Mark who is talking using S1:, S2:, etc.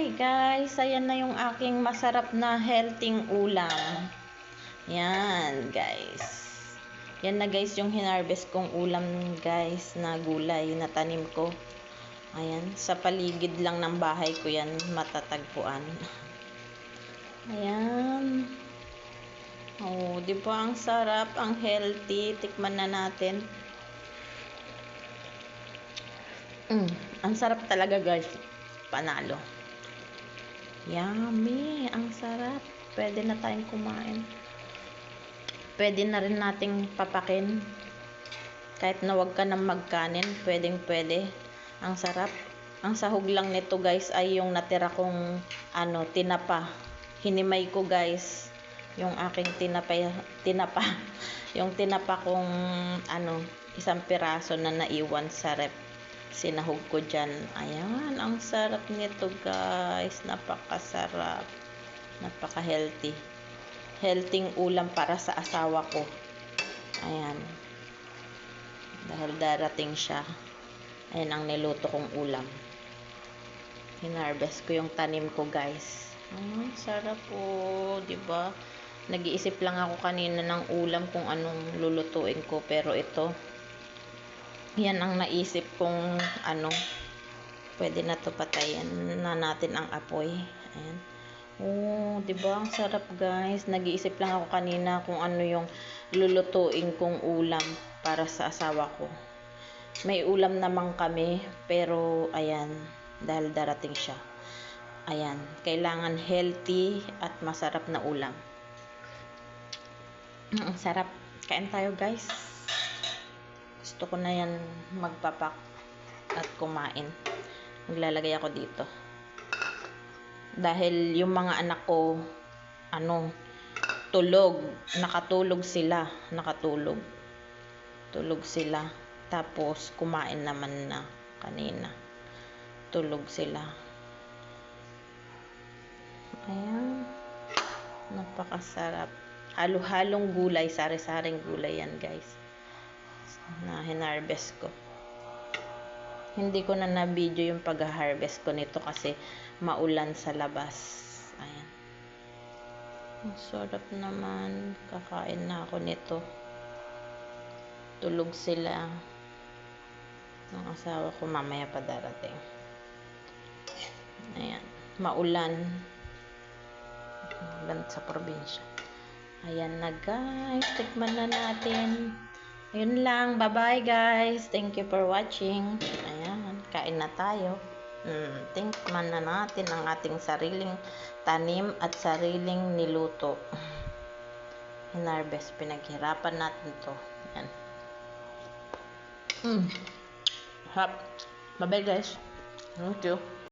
S1: Hi guys, ayan na yung aking masarap na healthy ulam. Yan guys. Yan na guys yung hinarvest kong ulam guys na gulay na tanim ko. Ayan, sa paligid lang ng bahay ko yan matatagpuan. Ayan. Oh, di ba ang sarap, ang healthy. Tikman na natin. Mm, ang sarap talaga guys. Panalo. Yummy! Ang sarap. Pwede na tayong kumain. Pwede na rin nating papakin. Kahit na wag ka nang magkanin, pwedeng pwede. Ang sarap. Ang sahog lang nito guys ay yung natira kong ano, tinapa. Hinimay ko guys yung aking tinapa, tinapa. yung tinapa kong ano, isang piraso na naiwan sa rep sinahog ko dyan. Ayan, ang sarap nito guys. Napakasarap. Napaka-healthy. Healthy ulam para sa asawa ko. Ayan. Dahil darating siya. Ayan ang niluto kong ulam. Hinarvest ko yung tanim ko guys. Ayan, sarap po. ba diba? Nag-iisip lang ako kanina ng ulam kung anong lulutuin ko. Pero ito, yan ang naisip kong ano pwede na to patayin na natin ang apoy. Ayan. Oh di ba? Ang sarap guys. Nag-iisip lang ako kanina kung ano yung lulutuin kong ulam para sa asawa ko. May ulam naman kami pero ayan dahil darating siya. Ayan kailangan healthy at masarap na ulam. Ang sarap. Kain tayo guys gusto ko na yan magpapak at kumain. Maglalagay ako dito. Dahil yung mga anak ko ano tulog. Nakatulog sila. Nakatulog. Tulog sila. Tapos kumain naman na kanina. Tulog sila. Ayan. Napakasarap. Halo-halong gulay. Sari-saring gulay yan guys na hinarvest ko. Hindi ko na na-video yung pag-harvest ko nito kasi maulan sa labas. Ayan. Ang sarap naman. Kakain na ako nito. Tulog sila. Ang asawa ko mamaya pa darating. Ayan. Maulan. Maulan sa probinsya. Ayan na guys. Tikman na natin. Yun lang. Bye-bye guys. Thank you for watching. Ayan. Kain na tayo. Hmm, tinkman na natin ang ating sariling tanim at sariling niluto. Hinarvest. Pinaghirapan natin to. Ayan. Hmm. Hap. Bye-bye guys. Thank you.